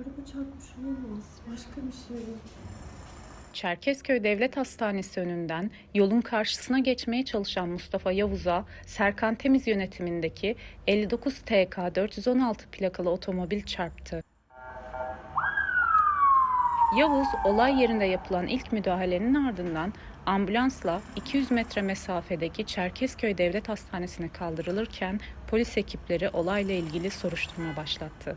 Araba çarpmış olamaz. Başka bir şey yok. Çerkezköy Devlet Hastanesi önünden yolun karşısına geçmeye çalışan Mustafa Yavuz'a Serkan Temiz yönetimindeki 59 TK 416 plakalı otomobil çarptı. Yavuz olay yerinde yapılan ilk müdahalenin ardından ambulansla 200 metre mesafedeki Çerkezköy Devlet Hastanesi'ne kaldırılırken polis ekipleri olayla ilgili soruşturma başlattı.